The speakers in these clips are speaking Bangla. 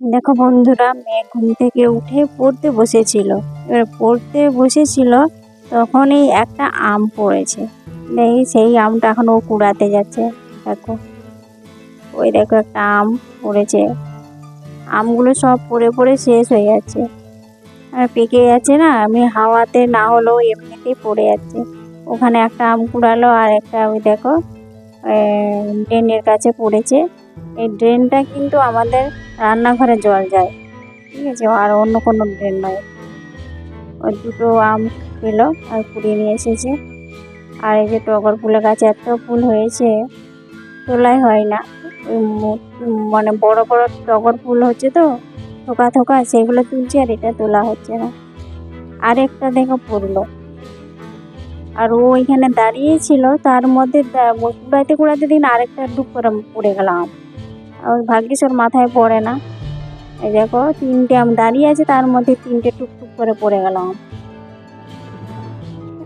দেখো বন্ধুরা, মেয়ে ঘুম থেকে উঠে পড়তে বসেছিল। এবার পড়তে বসেছিল, তখনই একটা আম পড়েছে। এই সেই আমটা এখন ও কুড়াতে যাচ্ছে, দেখো। ওই দেখো একটা আম পড়েছে। আমগুলো সব পড়ে পড়ে শেষ হয়ে যাচ্ছে। আর পেকে যাচ্ছে না, আমি হাওয়াতে না হলেও এমনিতেই পড়ে যাচ্ছে। ওখানে একটা আম কুড়ালো আর একটা ওই দেখো ড্রেনের কাছে পড়েছে। এই ড্রেনটা কিন্তু আমাদের রান্নাঘরে জল যায়, ঠিক আছে? আর অন্য কোনো ড্রেন নয়। ওই দুটো আম পেল আর কুড়িয়ে নিয়ে এসেছে। আর এই যে টগর ফুলের গাছে এত ফুল হয়েছে, তোলাই হয় না। মানে বড় বড় টগর ফুল হচ্ছে তো, থোকা থোকা, সেগুলো তুলছে আর এটা তোলা হচ্ছে না। আরেকটা দেখো পড়ল। আর ও ওইখানে দাঁড়িয়েছিল, তার মধ্যে কুড়াইতে কুড়াইতে দিন আরেকটা ডুব করে পড়ে গেলাম আর ভাগ্যিস ওর মাথায় পড়ে না। এই দেখো, তিনটে আম দাঁড়িয়ে আছে, তার মধ্যে তিনটে টুকটুক করে পড়ে গেলাম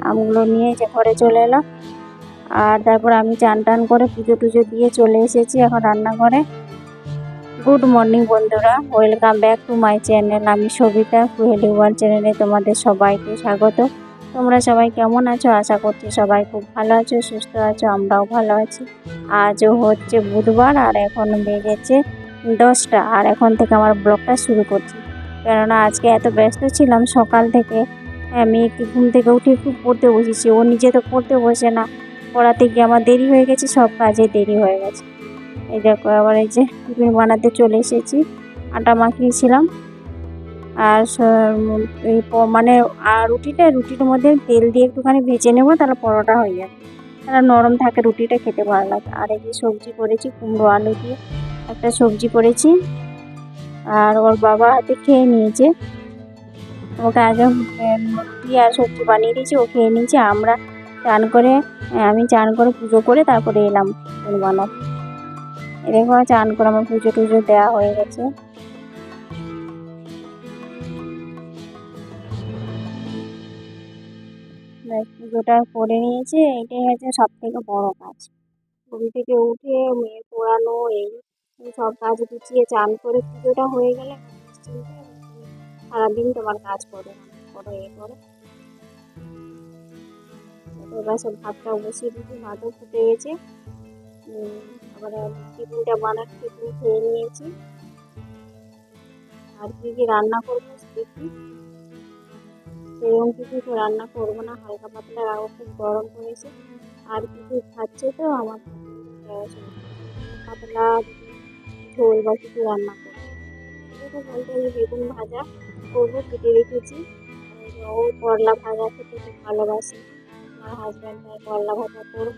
আমগুলো নিয়ে যে ঘরে চলে এলো আর তারপর আমি চান টান করে পুজো টুজো দিয়ে চলে এসেছি এখন রান্নাঘরে। গুড মর্নিং বন্ধুরা, welcome back to my channel. আমি সবিতা, কুহেলি ওয়ার্ল্ড চ্যানেলে তোমাদের সবাইকে স্বাগত। তোমরা সবাই কেমন আছো? আশা করছি সবাই খুব ভালো আছো, সুস্থ আছো, আমরাও ভালো আছি। আজও হচ্ছে বুধবার আর এখন বেজেছে দশটা আর এখন থেকে আমার ব্লগটা শুরু করছি। কেননা আজকে এত ব্যস্ত ছিলাম সকাল থেকে। আমি একটু ঘুম থেকে উঠে একটু পড়তে বসেছি। ও নিজে তো পড়তে বসে না। পড়াতে গিয়ে আমার দেরি হয়ে গেছে, সব কাজে দেরি হয়ে গেছে। এই দেখো আবার এই যে টিফিন বানাতে চলে এসেছি। আটা মাখিয়েছিলাম। আর এই মানে আর রুটিটা, রুটির মধ্যে তেল দিয়ে একটুখানি ভেজে নেব, তাহলে পরোটা হয়ে যাবে। তাহলে নরম থাকে রুটিটা, খেতে ভালো লাগে। আর এই সবজি করেছি, কুমড়ো আলু দিয়ে একটা সবজি করেছি। আর ওর বাবা হাতে খেয়ে নিয়েছে। ওকে আগে রুটি আর সবজি বানিয়ে দিয়েছি, ও খেয়ে নিয়েছে। আমরা চান করে আমি চান করে পুজো করে তারপরে এলাম বানাতে। এরকম চান করে আমার পুজো টুজো দেওয়া হয়ে গেছে। ব্যাস, পুজোটা করে নিয়েছে এটাই হচ্ছে সব থেকে বড় কাজ। ঘুম থেকে উঠে মেয়ে পড়ানো এই সব কাজ গুছিয়ে চান করে পুজোটা হয়ে গেলে সারাদিন তোমার কাজ করে করো এ করো। এবার সব ভাতটা বসিয়ে দিয়েছি ভাতও ফুটে গেছে। আবার টিফিনটা বানার টিফিন খেয়ে নিয়েছি। আর কি কি রান্না করব দেখি সেরকম কিছু রান্না করব না, হালকা পাতলা রাখব খুব গরম পড়েছে আর কিছু খাচ্ছে তো আমার পাতলা ঝোল বা কিছু রান্না করব এটা বলতে আমি বেগুন ভাজা করব, কেটে রেখেছি। ও করলা ভাজা খেতে খুব ভালোবাসে। আমার হাজব্যান্ড তাই করলা ভাজা করব।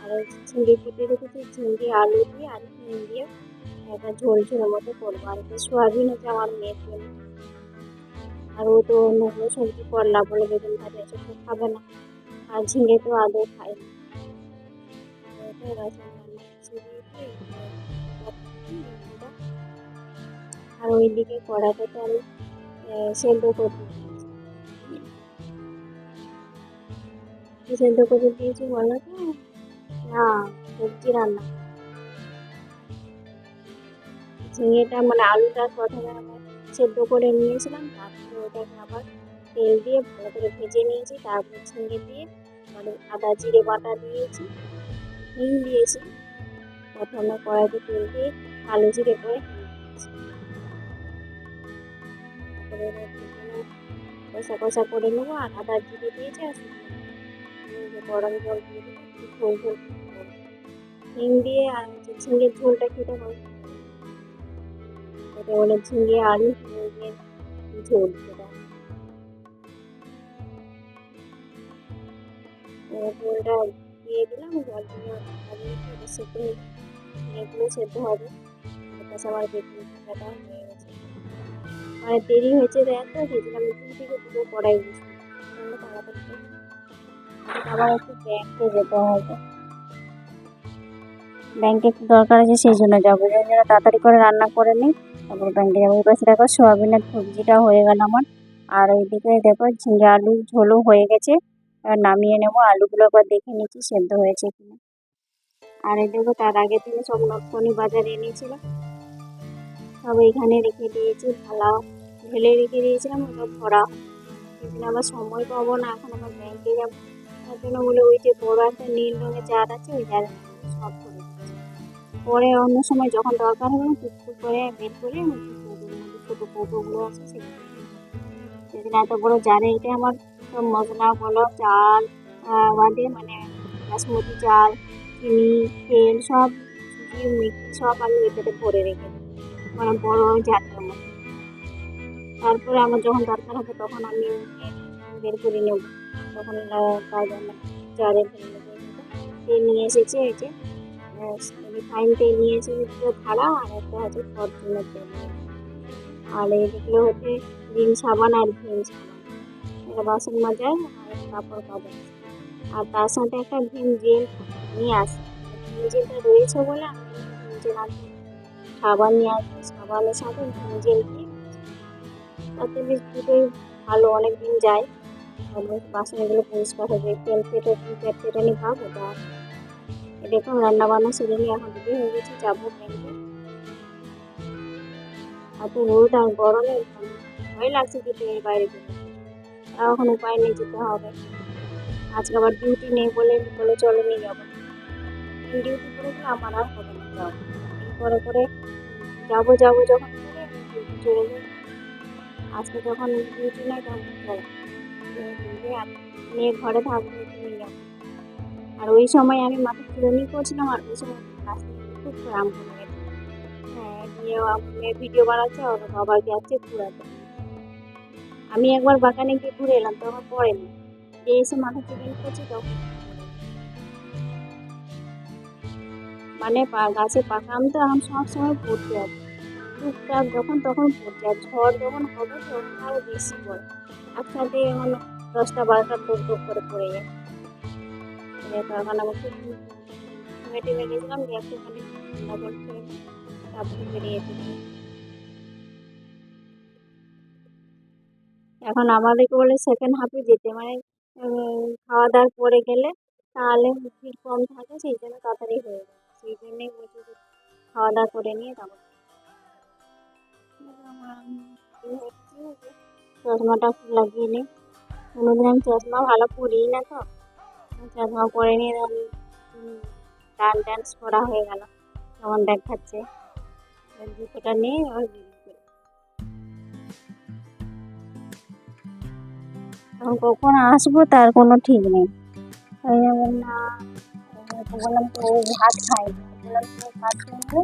আর ঝিঙ্গে কেটে রেখেছি ঝিঙ্গে আলু দিয়ে আর হিম দিয়ে একটা ঝোল ঝোল মতো করব। আর সোয়াবিন হচ্ছে আমার মেয়ের জন্য। আর ও তো অন্য কোনো সবজি, করলা বলে, বেগুন ভাজা, এসব তো খাবে না। আর ঝিঙে তো আদৌ খায় না। আর ওইদিকে কড়াতে তো আমি সেদ্ধ করতে সেদ্ধ করে দিয়েছি বলো তো? না, সবজি রান্না। ঝিঙেটা মানে আলুটা প্রথমে আবার সেদ্ধ করে নিয়েছিলাম, তারপরে ওটাকে আবার তেল দিয়ে ভালো করে ভেজে নিয়েছি, তারপর ঝিঙে দিয়ে মানে আদা, জিরে বাটা দিয়েছি হিং দিয়েছি। প্রথমে কড়াইতে তেল দিয়ে আলু জিরে করে কষা কষা করে নেব, আর আদা, জিরে দিয়েছি, আর গরম জল দিয়ে। হিং দিয়ে আর ঝিঙের ঝোলটা খেতে হয় দিয়ে দিলাম জল দিয়ে সেদ্ধ এগুলো সেদ্ধ হবে ভাজাটা হয়ে গেছে আর দেরি হয়েছে দেখ ঘুম থেকে পুরো কড়াই তাড়াতাড়ি আবার একটু ব্যাংকে যেতে হবে ব্যাংকে একটু দরকার আছে সেই জন্য যাব। তাড়াতাড়ি করে রান্না করে নিই। তারপর ব্যাংকে যাব এই পাশে দেখো সোয়াবিনের সবজিটা হয়ে গেল আমার। আর ওইদিকে দেখো ঝিঙ্গে আলু, ঝোলও হয়ে গেছে। নামিয়ে নেব। আলুগুলো একবার দেখে নিচ্ছি সেদ্ধ হয়েছে কিনা। আর এই দেখো তার আগে থেকে সব নটকনি বাজারে এনেছিলাম। সব এখানে রেখে দিয়েছি থালা ঢেলে রেখে দিয়েছিলাম ওটা ভরা। সেদিন আবার সময় পাবো না, এখন আবার ব্যাংকে যাব। তার জন্য বলে ওই যে বড় একটা নীল রঙের জার আছে, ওই জার সব পরে অন্য সময় যখন দরকার হবে টুকটুক করে বের করে ছোটো কৌটোগুলো আছে সেগুলো এত বড় জারে এটা আমার মশলা বলো, চাল বাদে মানে বাসমতি চাল, চিনি, তেল সব সব আমি এটাতে ভরে রেখে মানে বড় জারটার মধ্যে। তারপরে আমার যখন দরকার হবে তখন আমি বের করে নেব। তখন কাজে আমার জারে ভরে নেব নিয়ে এসেছে যে রিফাইন তেল নিয়ে এসেছে দুটো ধারা আর একটা হচ্ছে ফরচুনের তেল আর এইগুলো হচ্ছে রিন সাবান আর ভিম সাবান। এটা বাসন মাজার আর কাপড় কাচা আর তার সাথে একটা ভিম জেল নিয়ে আসি। ভিম জেলটা রয়েছে বলে আমি ভিম জেল আনতে সাবান নিয়ে আসব সাবানের সাথে ভিম জেল তাতে বেশ দুটোই ভালো অনেক দিন যায়। বেশ বাসনগুলো পরিষ্কার হবে তেল পেটে পেট পেটানি ভাব, ওটা দেখুন রান্না বান্না সেরে নিয়ে এখন রেডি হয়ে গেছে, যাব ব্যাংকে এত রোদ আর গরমে ভয় লাগছে যেতে এই বাইরে যেতে। তাও এখন উপায় নেই যেতে হবে। আজকে আবার ডিউটি নেই বলে বলে চলে নিয়ে যাব। ডিউটি করে আমার আর হবে না যাওয়া করে যাব যাব যখন চলে যাই। আজকে যখন ডিউটি নেই তখন আর মেয়ে ঘরে থাকবে নিয়ে যাব আর ওই সময় আমি মাথা চিরুনি করছিলাম আর ওই সময় খুব আম করে গেছে। হ্যাঁ মেয়ে ভিডিও বানাচ্ছে, ওর বাবা যাচ্ছে ঘুরাতে। আমি একবার বাগানে গিয়ে ঘুরে এলাম, তো আমার পড়েনি যে এসে মাথা চিরুনি করছে তখন মানে গাছে পাকা আম তো এখন সব সময় পড়তে আছে টুকটাক যখন তখন পড়ছে আর ঝড় যখন হবে তখন আরও বেশি পড়ে। একসাথে মানে দশটা বারোটা টোক টোক করে পড়ে যায়। এখন আমাদেরকে বলে সেকেন্ড হাফে যেতে মানে খাওয়া দাওয়ার পরে গেলে তাহলে ভিড় কম থাকে, সেই জন্য তাড়াতাড়ি হয়ে যায়। সেই জন্যই বলছি খাওয়া দাওয়া করে নিয়ে তারপর চশমাটা লাগিয়ে নিই কোনোদিন আমি চশমা ভালো পরিই না তো। চশমা পরে নিয়ে আমি ডান ডান্স করা হয়ে গেল। কেমন দেখাচ্ছে? এবার জুতোটা নিয়ে এখন কখন আসব তার কোনো ঠিক নেই। আমি না। বললাম, তো ভাত খাই বললাম, তো ভাত খেয়ে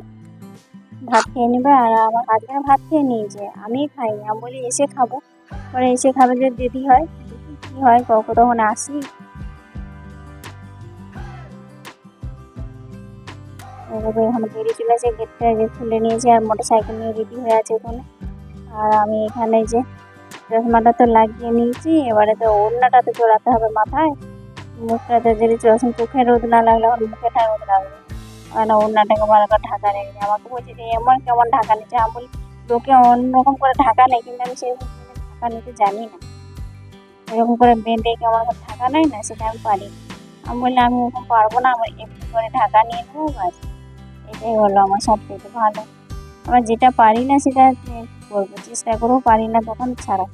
ভাত খেয়ে নেবে আর আমার হাজবেন্ড ভাত খেয়ে নিয়েছে। আমি খাইনি আমি বলি, এসে খাব। পরে এসে খাবে যে দেরি হয় কি হয়? কখন তখন আসি? এভাবে এখন বেরিয়ে চলে আসে গেটটা খুলে নিয়েছে আর মোটর সাইকেল নিয়ে রেডি হয়ে আছে ওখানে আর আমি এখানে যে চশমাটা তো লাগিয়ে নিয়েছি, এবারে তো ওড়নাটা তো চড়াতে হবে মাথায়। মুখটাতে যদি চশমা চোখে রোদ না লাগলে আমার মুখেটায় রোদ লাগবে। আর ওড়নাটাকে ভালো করে ঢাকা রেখেছি আমাকে বলছে যে এমন কেমন ঢাকা নিচ্ছে আমি বলি, লোকে অন্যরকম করে ঢাকা নেই কিন্তু আমি করে ঢাকা নিতে জানি না। এরকম করে বেঁধে কেমন করে ঢাকা নেয় না, সেটা আমি পারি। আমি বললাম, আমি ওরকম পারব না আমার এমনি করে ঢাকা নিয়ে নেব ব্যাস এটাই হলো আমার সব থেকে ভালো। আবার যেটা পারি না সেটা করব চেষ্টা করব পারি না তখন ছাড়া।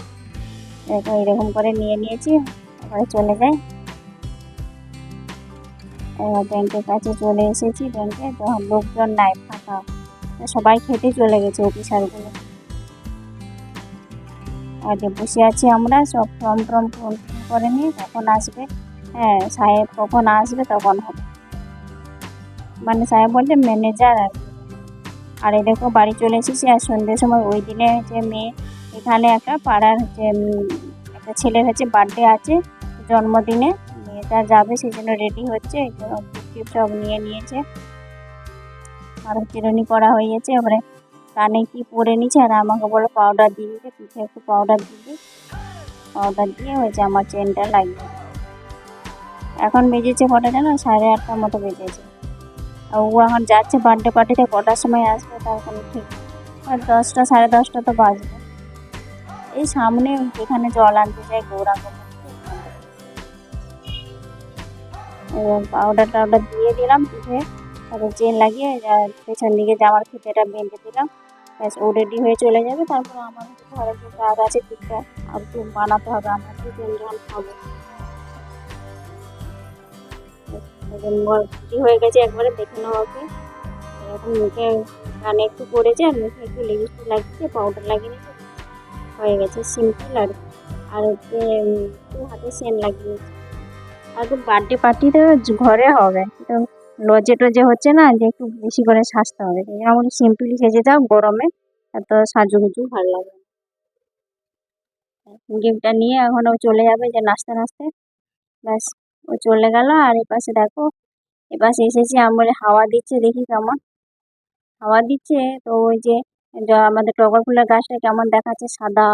দেখো, এরকম করে নিয়ে নিয়েছি, এবারে চলে যাই। এবার ব্যাংকের কাছে চলে এসেছি ব্যাংকে তখন লোকজন নাই, ফাঁকা। সবাই খেতে চলে গেছে অফিসারগুলো আর যে বসে আছি আমরা, সব ফর্ম টর্ম ফোন করে নিয়ে কখন আসবে। হ্যাঁ সাহেব কখন আসবে তখন হবে। মানে সাহেব বলছে ম্যানেজার আর। আর এই দেখো বাড়ি চলে এসেছি আর সন্ধ্যের সময় ওই দিনে যে মেয়ে এখানে একটা পাড়ার উম, একটা ছেলের হচ্ছে বার্থডে আছে জন্মদিনে। মেয়েটা যাবে সেই জন্য রেডি হচ্ছে সব নিয়ে নিয়েছে। আর চিরুনি করা হয়ে গেছে এবারে কানে কি পরে নিচ্ছে আর আমাকে বলো পাউডার দিয়ে পিঠে একটু পাউডার দিয়ে পাউডার দিয়ে হয়েছে আমার চেনটা লাগিয়ে। এখন বেজেছে কটা জানো? সাড়ে আটটার মতো বেজেছে। ও এখন যাচ্ছে বার্থডে পার্টিতে কটার সময় আসবে তার কোনো ঠিক আর দশটা, সাড়ে দশটা তো বাজবে। এই সামনে যেখানে জল আনতে যাই গৌরাঙ্গ পাউডার টাউডার দিয়ে দিলাম পিঠে তারপর চেন লাগিয়ে পেছন দিকে জামার ফিতেটা বেঁধে দিলাম। ব্যাস, ও রেডি হয়ে চলে যাবে। তারপর আমার ঘরে একটু কাজ আছে টুকটাক আর বানাতে হবে। আমরা একটু জল খাব রেডি হয়ে গেছে, একবারে দেখে নেওয়া ওকে এরকম মুখে কানে একটু পড়েছে আর মুখে একটু লিপস্টিক লাগিয়েছে পাউডার লাগিয়ে হয়ে গেছে সিম্পল আর আর হচ্ছে একটু হাতে সেন লাগিয়েছে। আর একটু বার্থডে পার্টিতে ঘরে হবে, তো লজে টজে হচ্ছে না যে একটু বেশি করে সাজতে হবে। সেই জন্য আমাকে সিম্পলি সেজে যাও গরমে, এত সাজুগুজু ভালো লাগে। গিফটটা নিয়ে এখন ও চলে যাবে যে নাচতে নাচতে, ব্যাস। ও চলে গেল, আর এপাশে দেখো, এপাশে এসেছি, আমরা হাওয়া দিচ্ছে, দেখি কেমন। হাওয়া দিচ্ছে, তো ওই যে আমাদের টগর ফুলের গাছটা কেমন দেখাচ্ছে, সাদা।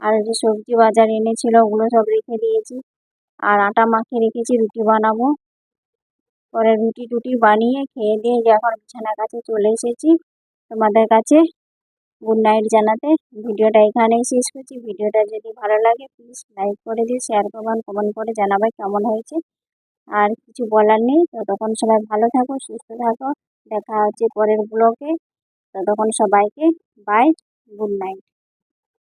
আর যে সবজি বাজার এনেছিল, ওগুলো সব রেখে দিয়েছি। আর আটা মাখিয়ে রেখেছি, রুটি বানাবো। পরে রুটি টুটি বানিয়ে খেয়ে দিয়ে যে এখন বিছানার কাছে চলে এসেছি তোমাদের কাছে। গুড নাইট জানাতে। ভিডিওটা এখানেই শেষ করছি। ভিডিওটা যদি ভালো লাগে প্লিজ লাইক করে দিও শেয়ার করবেন কমেন্ট করে জানাবে কেমন হয়েছে। আর কিছু বলার নেই। ততক্ষণ সবাই ভালো থাকো, সুস্থ থাকো। দেখা হচ্ছে পরের ব্লগে ততক্ষণ সবাইকে বাই গুড নাইট